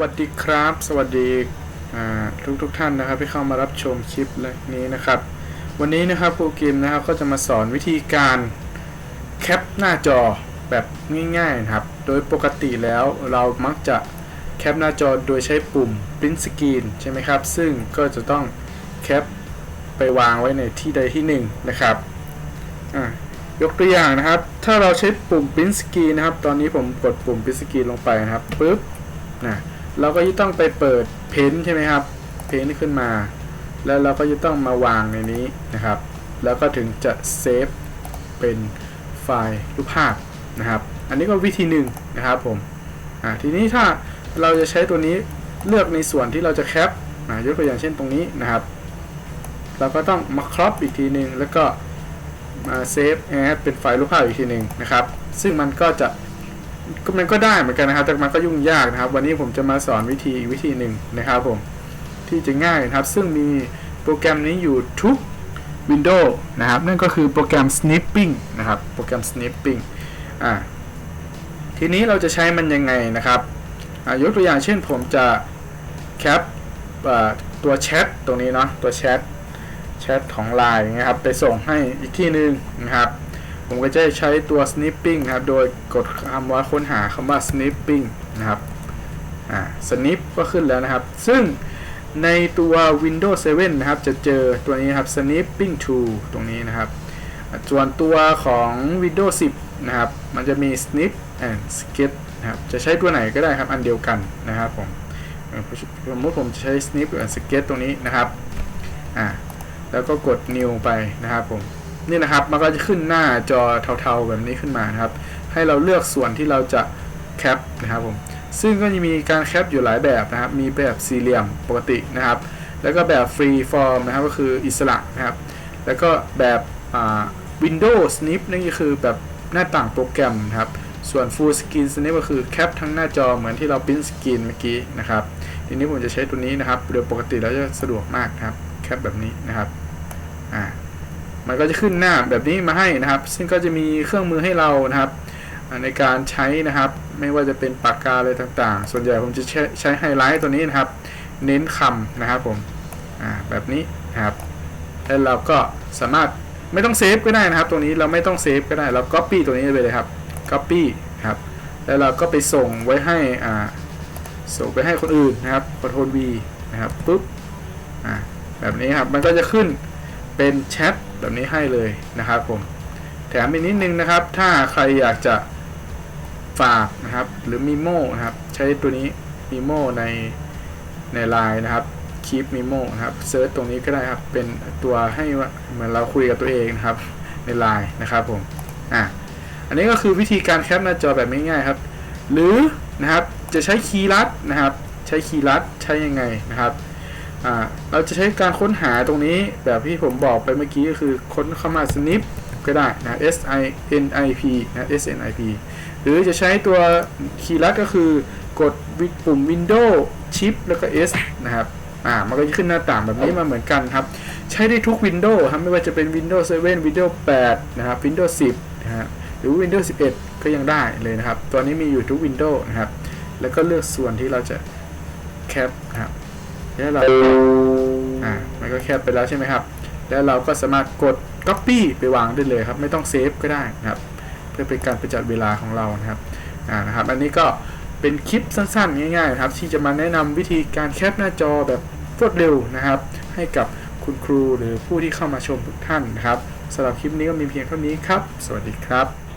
วัสดีครับ สวัสดีทุกทุกท่านนะครับที่เข้ามารับชมคลิปนี้นะครับ วันนี้นะครับครูกิมนะครับก็จะมาสอนวิธีการแคปหน้าจอแบบง่ายๆนะครับ โดยปกติแล้วเรามักจะแคปหน้าจอโดยใช้ปุ่ม print screen ใช่ไหมครับ ซึ่งก็จะต้องแคปไปวางไว้ในที่ใดที่หนึ่งนะครับยกตัวอย่างนะครับ ถ้าเราใช้ปุ่ม print screen นะครับ ตอนนี้ผมกดปุ่ม print screen ลงไปนะครับปุ๊บนะ เราก็จะต้องไปเปิด Paint ใช่ไหมครับ Paint ขึ้นมา แล้วเราก็จะต้องมาวางในนี้นะครับ แล้วก็ถึงจะเซฟเป็นไฟล์รูปภาพนะครับ อันนี้ก็วิธีหนึ่งนะครับผมอ่าทีนี้ถ้าเราจะใช้ตัวนี้เลือกในส่วนที่เราจะแคปอ่ายกตัวอย่างเช่นตรงนี้นะครับ เราก็ต้องมาครอปอีกทีหนึ่งแล้วก็มาเซฟแอดเป็นไฟล์รูปภาพอีกทีหนึ่งนะครับ ซึ่งมันก็จะ ก็มันก็ได้เหมือนกันนะครับ แต่มันก็ยุ่งยากนะครับ วันนี้ผมจะมาสอนวิธีอีกวิธีหนึ่งนะครับผมที่จะง่ายนะครับ ซึ่งมีโปรแกรมนี้อยู่ทุก Windows นะครับ นั่นก็คือโปรแกรม snipping นะครับ โปรแกรม snipping อ่าทีนี้เราจะใช้มันยังไงนะครับยกตัวอย่างเช่นผมจะแคปตัวแชทตรงนี้เนาะตัวแชทแชทของ Line นะครับ ไปส่งให้อีกที่หนึ่งนะครับ ผมก็จะใช้ตัว snipping ครับ โดยกดคำว่าค้นหาคำว่า snipping นะครับ อ่า snip ก็ขึ้นแล้วนะครับ ซึ่งในตัว Windows 7 นะครับ จะเจอตัวนี้ครับ snipping tool ตรงนี้นะครับ ส่วนตัวของ Windows 10 นะครับ มันจะมี snip and sketch นะครับ จะใช้ตัวไหนก็ได้ครับ อันเดียวกันนะครับผมสมมติผมจะใช้ snip and sketch ตรงนี้นะครับ อ่า แล้วก็กด new ไปนะครับผม นี่นะครับ มันก็จะขึ้นหน้าจอเทาๆแบบนี้ขึ้นมานะครับ ให้เราเลือกส่วนที่เราจะแคปนะครับผมซึ่งก็จะมีการแคปอยู่หลายแบบนะครับ มีแบบสี่เหลี่ยมปกตินะครับ แล้วก็แบบฟรีฟอร์มนะครับก็คืออิสระนะครับ แล้วก็แบบ Windows Snip นั่นก็คือแบบหน้าต่างโปรแกรมนะครับ ส่วน Full Screen Snip ก็คือแคปทั้งหน้าจอเหมือนที่เราพิมพ์สกรีนเมื่อกี้นะครับ ทีนี้ผมจะใช้ตัวนี้นะครับ โดยปกติแล้วจะสะดวกมากนะครับ แคปแบบนี้นะครับ มันก็จะขึ้นหน้าแบบนี้มาให้นะครับ ซึ่งก็จะมีเครื่องมือให้เรานะครับ ในการใช้นะครับ ไม่ว่าจะเป็นปากกาอะไรต่างๆ ส่วนใหญ่ผมจะใช้ใชไฮไลท์ตัวนี้นะครับ เน้นคำนะครับผมแบบนี้นะครับแล้วเราก็สามารถไม่ต้องเซฟก็ได้นะครับ ตรงนี้เราไม่ต้องเซฟก็ได้เรา Copy ตัวนี้ไปเลยครับ Copy ครับแล้วเราก็ไปส่งไว้ให้อ่าส่งไปให้คนอื่นนะครับ Ctrl V นะครับปุ๊บอ่าแบบนี้ครับมันก็จะขึ้น เป็นแชทแบบนี้ให้เลยนะครับผมแถมอีกนิดนึงนะครับ ถ้าใครอยากจะฝากนะครับ หรือมีโมนะครับ ใช้ตัวนี้มีโมในในไลน์นะครับคีปมีโมนะครับเซิร์ชตรงนี้ก็ได้ครับเป็นตัวให้ว่าเหมือนเราคุยกับตัวเองนะครับ ในไลน์นะครับผมอะอันนี้ก็คือวิธีการแคปหน้าจอแบบง่ายๆครับ หรือนะครับจะใช้คีย์ลัดนะครับ ใช้คีย์ลัดใช้ยังไงนะครับ อ่าเราจะใช้การค้นหาตรงนี้แบบที่ผมบอกไปเมื่อกี้ก็คือค้นเข้ามา snip ก็ได้นะ S I N I P นะ S N I P หรือจะใช้ตัวคีย์ลัดก็คือกดปุ่ม Windows Shift แล้วก็ S นะครับอ่ามันก็จะขึ้นหน้าต่างแบบนี้มาเหมือนกันครับ ใช้ได้ทุก Windows ครับไม่ว่าจะเป็น Windows 7 Windows 8 นะครับ Windows 10 นะฮะหรือ Windows 11 ก็ยังได้เลยนะครับ ตัวนี้มีอยู่ทุก Windows นะครับ แล้วก็เลือกส่วนที่เราจะแคปนะครับ แล้วเราอ่ามันก็แคปไปแล้วใช่ไหมครับ แล้วเราก็สามารถกด Copy ไปวางได้เลยครับ ไม่ต้องเซฟก็ได้นะครับ เพื่อเป็นการประหยัดเวลาของเรานะครับอ่านะครับ อันนี้ก็เป็นคลิปสั้นๆ ง่ายๆนะครับ ที่จะมาแนะนำวิธีการแคปหน้าจอแบบรวดเร็วนะครับ ให้กับคุณครูหรือผู้ที่เข้ามาชมทุกท่านนะครับสำหรับคลิปนี้ก็มีเพียงเท่านี้ครับ สวัสดีครับ